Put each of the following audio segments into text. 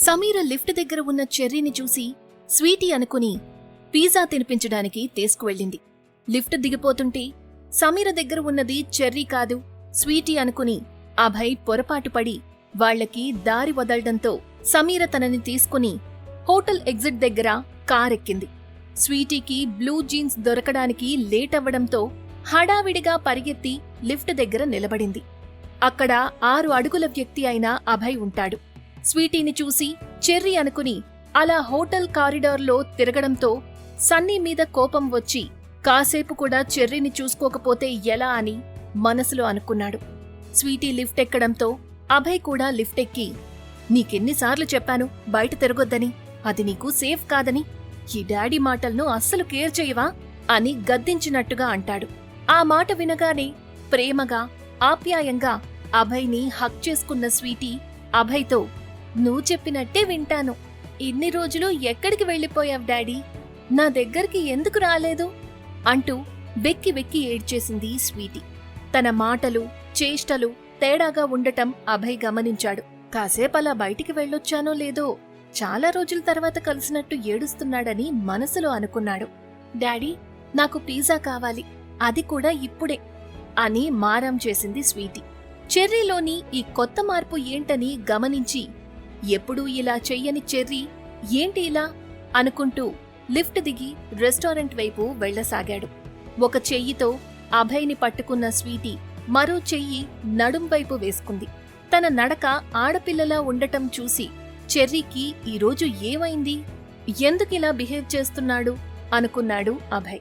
Sameera lift దగ్గర ఉన్న చెర్రీని చూసి స్వీటీ అనుకుని పిజ్జా తినిపించడానికి తీసుకువెళ్ళింది. లిఫ్ట్ దిగిపోతుంటే సమీర దగ్గర ఉన్నది చెర్రీ కాదు స్వీటీ అనుకుని అభయ్ పొరపాటు పడి వాళ్ళకి దారి వదలడంతో సమీర తనని తీసుకుని హోటల్ ఎగ్జిట్ దగ్గర కారెక్కింది. స్వీటీకి బ్లూ జీన్స్ దొరకడానికి లేట్ అవ్వడంతో హడావిడిగా పరిగెత్తి లిఫ్ట్ దగ్గర నిలబడింది. అక్కడ ఆరు అడుగుల వ్యక్తి అయిన అభయ్ ఉంటాడు. స్వీటీని చూసి చెర్రీ అనుకుని అలా హోటల్ కారిడార్లో తిరగడంతో సన్నీ మీద కోపం వచ్చి కాసేపు కూడా చెర్రీని చూసుకోకపోతే ఎలా అని మనసులో అనుకున్నాడు. స్వీటీ లిఫ్ట్ ఎక్కడంతో అభయ్ కూడా లిఫ్ట్ ఎక్కి నీకెన్నిసార్లు చెప్పాను బయట తిరగొద్దని అది నీకు సేఫ్ కాదని ఈ డాడీ మాటలను అస్సలు కేర్ చేయవా? అని గద్దించినట్టుగా అంటాడు. ఆ మాట వినగానే ప్రేమగా ఆప్యాయంగా అభయ్ని హక్ చేసుకున్న స్వీటీ అభయ్తో నువ్వు చెప్పినట్టే వింటాను. ఇన్ని రోజులు ఎక్కడికి వెళ్ళిపోయావు డాడీ? నా దగ్గరికి ఎందుకు రాలేదు? అంటూ వెక్కి వెక్కి ఏడ్చేసింది స్వీటీ. తన మాటలు చేష్టలు తేడాగా ఉండటం అభయ్ గమనించాడు. కాసేపలా బయటికి వెళ్ళొచ్చానో లేదో చాలా రోజుల తర్వాత కలిసినట్టు ఏడుస్తున్నాడని మనసులో అనుకున్నాడు. డాడీ నాకు పిజ్జా కావాలి. అది కూడా ఇప్పుడే అని మారం చేసింది స్వీటీ. చెర్రీలోని ఈ కొత్త మార్పు ఏంటని గమనించి ఎప్పుడూ ఇలా చెయ్యని చెర్రీ? ఏంటి ఇలా? అనుకుంటూ లిఫ్ట్ దిగి రెస్టారెంట్ వైపు వెళ్ళసాగాడు ఒక చెయ్యితో అభయ్ని పట్టుకున్న స్వీటీ మరో చెయ్యి నడుం వైపు వేసుకుంది. తన నడక ఆడపిల్లలా ఉండటం చూసి చెర్రీకి ఈరోజు ఏమైంది? ఎందుకిలా బిహేవ్ చేస్తున్నాడు? అనుకున్నాడు అభయ్.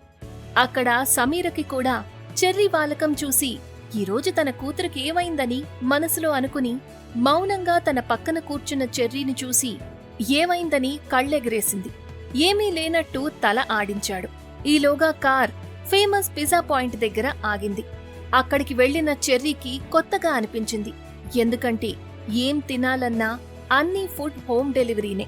అక్కడ సమీరకి కూడా చెర్రీ బాలకం చూసి ఈరోజు తన కూతురికి ఏమైందని మనసులో అనుకుని మౌనంగా తన పక్కన కూర్చున్న చెర్రీని చూసి ఏమైందని కళ్ళెగరేసింది. ఏమీ లేనట్టు తల ఆడించాడు. ఈలోగా కార్ ఫేమస్ పిజ్జా పాయింట్ దగ్గర ఆగింది. అక్కడికి వెళ్ళిన చెర్రీకి కొత్తగా అనిపించింది. ఎందుకంటే ఏం తినాలన్నా అన్ని ఫుడ్ హోమ్ డెలివరీనే.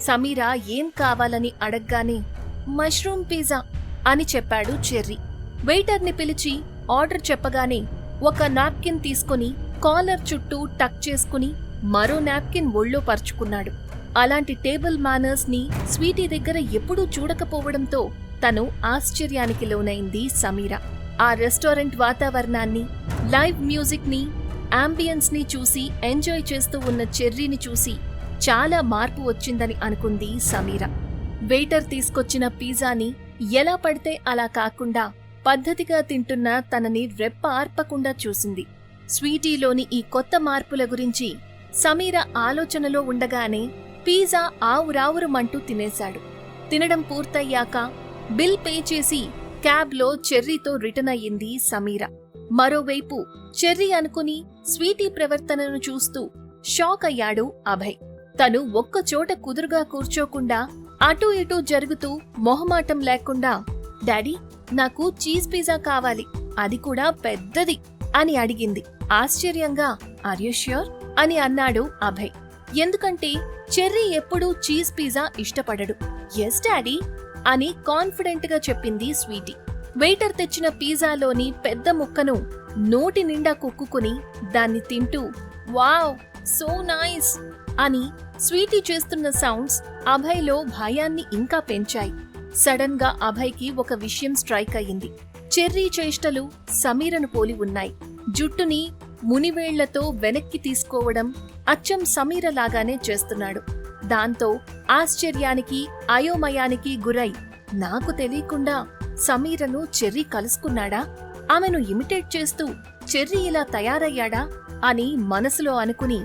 సమీరా ఏం కావాలని అడగ్గానే మష్రూమ్ పిజ్జా అని చెప్పాడు చెర్రీ. వెయిటర్ని పిలిచి ఆర్డర్ చెప్పగానే ఒక నాప్కిన్ తీసుకుని కాలర్ చుట్టూ టక్ చేసుకుని మరో నాప్కిన్ ఒళ్ళో పరుచుకున్నాడు. అలాంటి టేబుల్ మేనర్స్ని స్వీటీ దగ్గర ఎప్పుడూ చూడకపోవడంతో తను ఆశ్చర్యానికి లోనైంది సమీర. ఆ రెస్టారెంట్ వాతావరణాన్ని లైవ్ మ్యూజిక్ని అంబియన్స్ని చూసి ఎంజాయ్ చేస్తూ ఉన్న చెర్రీని చూసి చాలా మార్పు వచ్చిందని అనుకుంది సమీర. వెయిటర్ తీసుకొచ్చిన పిజ్జాని ఎలా పడితే అలా కాకుండా పద్ధతిగా తింటున్న తనని రెప్ప ఆర్పకుండా చూసింది. స్వీటీలోని ఈ కొత్త మార్పుల గురించి సమీర ఆలోచనలో ఉండగానే పిజ్జా ఆవురావురుమంటూ తినేశాడు. తినడం పూర్తయ్యాక బిల్ పే చేసి క్యాబ్లో చెర్రీతో రిటర్న్ అయ్యింది సమీర. మరోవైపు చెర్రీ అనుకుని స్వీటీ ప్రవర్తనను చూస్తూ షాక్ అయ్యాడు అభయ్. తను ఒక్కచోట కుదురుగా కూర్చోకుండా అటూ ఇటూ జరుగుతూ మొహమాటం లేకుండా డాడీ నాకు చీజ్ పిజ్జా కావాలి. అది కూడా పెద్దది. అని అడిగింది. ఆశ్చర్యంగా ష్యూర్ అని అన్నాడు అభయ్. ఎందుకంటే చెర్రీ ఎప్పుడూ చీజ్ పిజ్జా ఇష్టపడడు. ఎస్ డాడీ అని కాన్ఫిడెంట్గా చెప్పింది స్వీటీ. వెయిటర్ తెచ్చిన పిజ్జాలోని పెద్ద ముక్కను నోటి నిండా కుక్కుకుని దాన్ని తింటూ వావ్ సో నైస్ అని స్వీటీ చేస్తున్న సౌండ్స్ అభయ్లో భయాన్ని ఇంకా పెంచాయి. సడన్గా అభయ్కి ఒక విషయం స్ట్రైక్ అయ్యింది. చెర్రీ చేష్టలు సమీరను పోలి ఉన్నాయి. జుట్టుని మునివేళ్ళతో వెనక్కి తీసుకోవడం అచ్చం సమీర లాగానే చేస్తున్నాడు. దాంతో ఆశ్చర్యానికి అయోమయానికి గురై నాకు తెలియకుండా సమీరను చెర్రీ కలుసుకున్నాడా? ఆమెను ఇమిటేట్ చేస్తూ చెర్రీ ఇలా తయారయ్యాడా? అని మనసులో అనుకుని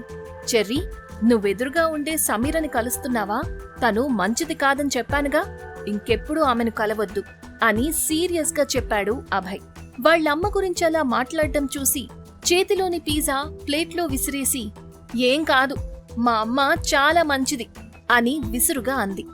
చెర్రీ నువ్వెదురుగా ఉండే సమీరని కలుస్తున్నావా? తను మంచిది కాదని చెప్పానుగా? ఇంకెప్పుడు ఆమెను కలవద్దు. అని సీరియస్గా చెప్పాడు అభయ్. వాళ్ళమ్మ గురించి అలా మాట్లాడడం చూసి చేతిలోని పిజ్జా ప్లేట్లో విసిరేసి ఏం కాదు మా అమ్మ చాలా మంచిది అని విసురుగా అంది.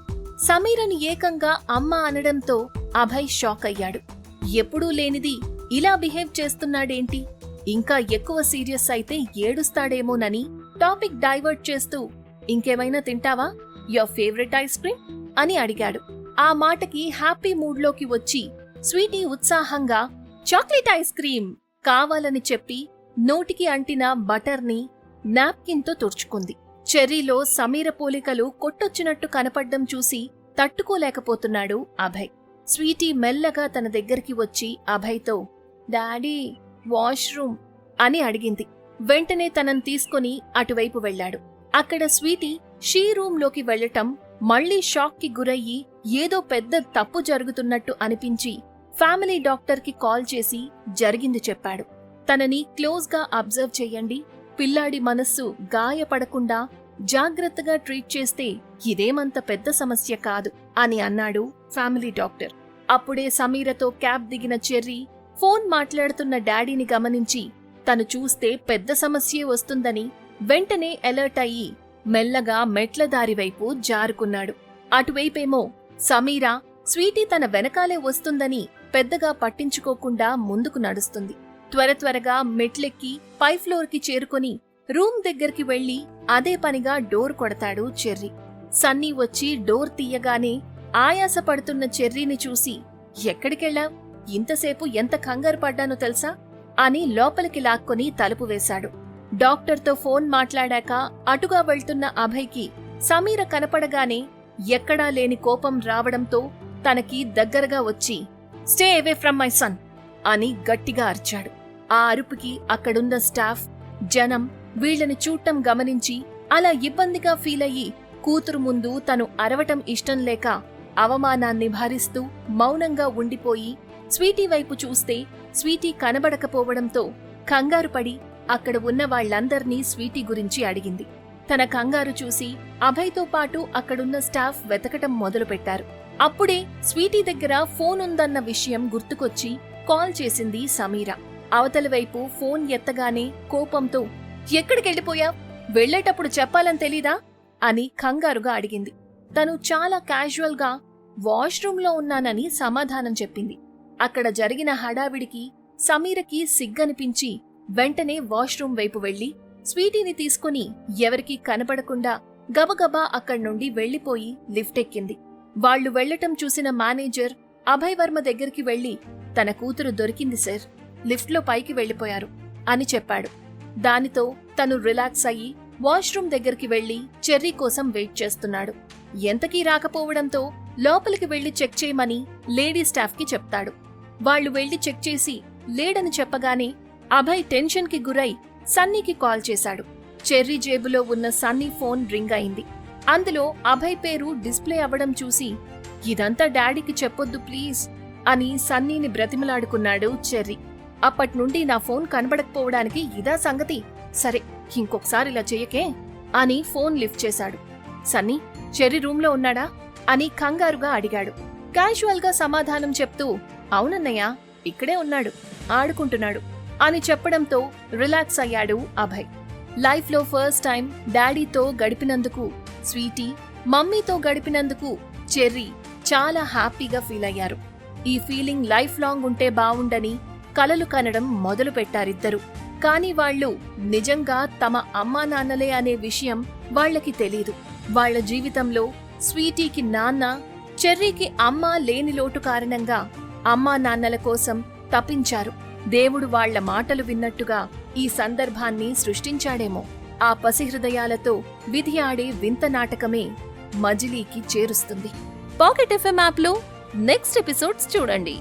సమీరని ఏకంగా అమ్మ అనడంతో అభయ్ షాక్ అయ్యాడు. ఎప్పుడూ లేనిది ఇలా బిహేవ్ చేస్తున్నాడేంటి? ఇంకా ఎక్కువ సీరియస్ అయితే ఏడుస్తాడేమోనని టాపిక్ డైవర్ట్ చేస్తూ ఇంకేమైనా తింటావా? Your favourite ice cream? అని అడిగాడు. ఆ మాటకి హ్యాపీ మూడ్లోకి వచ్చి స్వీటీ ఉత్సాహంగా చాక్లెట్ ఐస్ క్రీమ్ కావాలని చెప్పి నోటికి అంటిన బటర్ని నాప్కిన్తో తుడుచుకుంది. చెర్రీలో సమీర పోలికలు కొట్టొచ్చినట్టు కనపడ్డం చూసి తట్టుకోలేకపోతున్నాడు అభయ్. స్వీటీ మెల్లగా తన దగ్గరికి వచ్చి అభయ్తో డాడీ వాష్రూమ్ అని అడిగింది. వెంటనే తనని తీసుకుని అటువైపు వెళ్ళాడు. అక్కడ స్వీటీ షీ రూంలోకి వెళ్ళటం మళ్ళీ షాక్కి గురయ్యి ఏదో పెద్ద తప్పు జరుగుతున్నట్టు అనిపించి ఫ్యామిలీ డాక్టర్కి కాల్ చేసి జరిగింది చెప్పాడు. తనని క్లోజ్గా అబ్జర్వ్ చెయ్యండి పిల్లాడి మనస్సు గాయపడకుండా జాగ్రత్తగా ట్రీట్ చేస్తే ఇదేమంత పెద్ద సమస్య కాదు అని అన్నాడు ఫ్యామిలీ డాక్టర్. అప్పుడే సమీరతో క్యాబ్ దిగిన చెర్రీ ఫోన్ మాట్లాడుతున్న డాడీని గమనించి తను చూస్తే పెద్ద సమస్యే వస్తుందని వెంటనే అలర్ట్ అయ్యి మెల్లగా మెట్ల దారివైపు జారుకున్నాడు. అటువైపేమో సమీరా స్వీటీ తన వెనకాలే వస్తుందని పెద్దగా పట్టించుకోకుండా ముందుకు నడుస్తుంది. త్వర త్వరగా మెట్లెక్కి పై ఫ్లోర్కి చేరుకొని రూమ్ దగ్గరికి వెళ్ళి అదే పనిగా డోర్ కొడతాడు చెర్రీ. సన్నీ వచ్చి డోర్ తీయగానే ఆయాస పడుతున్న చెర్రీని చూసి ఎక్కడికెళ్ళావ్? ఇంతసేపు ఎంత కంగారు పడ్డానో తెలుసా? అని లోపలికి లాక్కొని తలుపు వేశాడు. డాక్టర్తో ఫోన్ మాట్లాడాక అటుగా వెళ్తున్న అభయ్కి సమీర కనపడగానే ఎక్కడా లేని కోపం రావడంతో తనకి దగ్గరగా వచ్చి stay away from my son అని గట్టిగా అరిచాడు. ఆ అరుపుకి అక్కడున్న స్టాఫ్ జనం వీళ్ళను చూడటం గమనించి అలా ఇబ్బందిగా ఫీల్ అయ్యి కూతురు ముందు తను అరవటం ఇష్టం లేక అవమానాన్ని భరిస్తూ మౌనంగా ఉండిపోయి స్వీటీ వైపు చూస్తే స్వీటీ కనబడకపోవడంతో కంగారుపడి అక్కడ ఉన్న వాళ్ళందర్నీ స్వీటీ గురించి అడిగింది. తన కంగారు చూసి అభయ్తో పాటు అక్కడున్న స్టాఫ్ వెతకటం మొదలుపెట్టారు. అప్పుడే స్వీటీ దగ్గర ఫోన్ ఉందన్న విషయం గుర్తుకొచ్చి కాల్ చేసింది సమీర. అవతలి వైపు ఫోన్ ఎత్తగానే కోపంతో ఎక్కడికెళ్ళిపోయా? వెళ్ళేటప్పుడు చెప్పాలని తెలీదా? అని కంగారుగా అడిగింది. తను చాలా క్యాజువల్గా వాష్రూంలో ఉన్నానని సమాధానం చెప్పింది. అక్కడ జరిగిన హడావిడికి సమీరకి సిగ్గనిపించి వెంటనే వాష్రూం వైపు వెళ్ళి స్వీటీని తీసుకుని ఎవరికీ కనపడకుండా గబగబా అక్కడ్నుండి వెళ్ళిపోయి లిఫ్ట్ ఎక్కింది. వాళ్ళు వెళ్ళటం చూసిన మేనేజర్ అభయ్ వర్మ దగ్గరికి వెళ్ళి తన కూతురు దొరికింది సార్ లిఫ్ట్లో పైకి వెళ్ళిపోయారు అని చెప్పాడు. దానితో తను రిలాక్స్ అయ్యి వాష్రూమ్ దగ్గరికి వెళ్ళి చెర్రీ కోసం వెయిట్ చేస్తున్నాడు. ఎంతకీ రాకపోవడంతో లోపలికి వెళ్ళి చెక్ చేయమని లేడీ స్టాఫ్కి చెప్తాడు. వాళ్ళు వెళ్ళి చెక్ చేసి లేడని చెప్పగానే అభయ్ టెన్షన్కి గురై సన్నీకి కాల్ చేశాడు. చెర్రీ జేబులో ఉన్న సన్నీ ఫోన్ రింగ్ అయింది. అందులో అభయ్ పేరు డిస్ప్లే అవ్వడం చూసి ఇదంతా డాడీకి చెప్పొద్దు ప్లీజ్ అని సన్నీని బ్రతిమలాడుకున్నాడు చెర్రీ. అప్పట్నుండి నా ఫోన్ కనబడకపోవడానికి ఇదా సంగతి. సరే ఇంకొకసారి ఇలా చెయ్యకే అని ఫోన్ లిఫ్ట్ చేశాడు. సన్నీ చెర్రీ రూంలో ఉన్నాడా? అని కంగారుగా అడిగాడు. క్యాజువల్గా సమాధానం చెప్తూ అవునన్నయ్య ఇక్కడే ఉన్నాడు. ఆడుకుంటున్నాడు. అని చెప్పడంతో రిలాక్స్ అయ్యాడు అభయ్. లైఫ్లో ఫస్ట్ టైం డాడీతో గడిపినందుకు స్వీటీ మమ్మీతో గడిపినందుకు చెర్రీ చాలా హ్యాపీగా ఫీల్ అయ్యారు. ఈ ఫీలింగ్ లైఫ్ లాంగ్ ఉంటే బావుండని కలలు కనడం మొదలు పెట్టారిద్దరు కానీ వాళ్ళు నిజంగా తమ అమ్మా నాన్నలే అనే విషయం వాళ్ళకి తెలీదు. వాళ్ళ జీవితంలో స్వీటీకి నాన్న చెర్రీకి అమ్మ లేని లోటు కారణంగా అమ్మా నాన్నల కోసం తపించారు దేవుడు వాళ్ళ మాటలు విన్నట్టుగా ఈ సందర్భాన్ని సృష్టించాడేమో. ఆ పసిహృదయాలతో విధి ఆడే వింత నాటకమే మజిలీకి చేరుస్తుంది. పాకెట్ ఎఫ్ఎం యాప్లో నెక్స్ట్ ఎపిసోడ్స్ చూడండి.